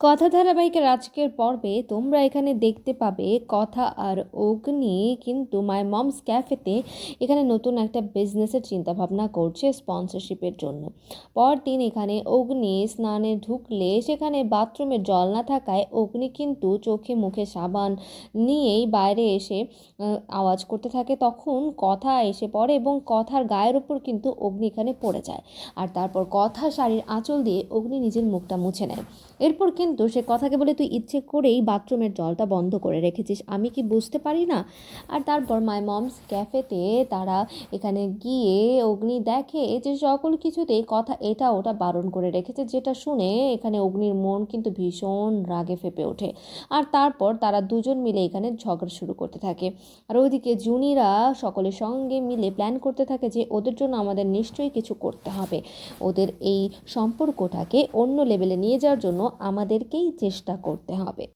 কথা ধারাবাহিকের আজকের পর্বে তোমরা এখানে দেখতে পাবে কথা আর অগ্নি কিন্তু মাই মমস ক্যাফেতে এখানে নতুন একটা বিজনেসের চিন্তাভাবনা করছে স্পন্সরশিপের জন্য। পরদিন এখানে অগ্নি স্নানে ঢুকলে সেখানে বাথরুমে জল না থাকায় অগ্নি কিন্তু চোখে মুখে সাবান নিয়েই বাইরে এসে আওয়াজ করতে থাকে। তখন কথা এসে পড়ে এবং কথার গায়ের ওপর কিন্তু অগ্নি এখানে পড়ে যায়। আর তারপর কথা শাড়ির আঁচল দিয়ে অগ্নি নিজের মুখটা মুছে নেয়। এরপর কিন্তু সে কথাকে বলে তুই ইচ্ছে করেই বাথরুমের জলটা বন্ধ করে রেখেছিস। আমি কি বুঝতে পারি না? আর তারপর মাই মমস ক্যাফেতে তারা এখানে গিয়ে অগ্নি দেখে যে সকল কিছুতেই কথা এটা ওটা বারণ করে রেখেছে, যেটা শুনে এখানে অগ্নির মন কিন্তু ভীষণ রাগে ফেপে ওঠে। আর তারপর তারা দুজন মিলে এখানে ঝগড়া শুরু করতে থাকে। আর ওইদিকে জুনিরা সকলের সঙ্গে মিলে প্ল্যান করতে থাকে যে ওদের জন্য আমাদের নিশ্চয়ই কিছু করতে হবে। ওদের এই সম্পর্কটাকে অন্য লেভেলে নিয়ে যাওয়ার জন্য আমাদেরকেই চেষ্টা করতে হবে।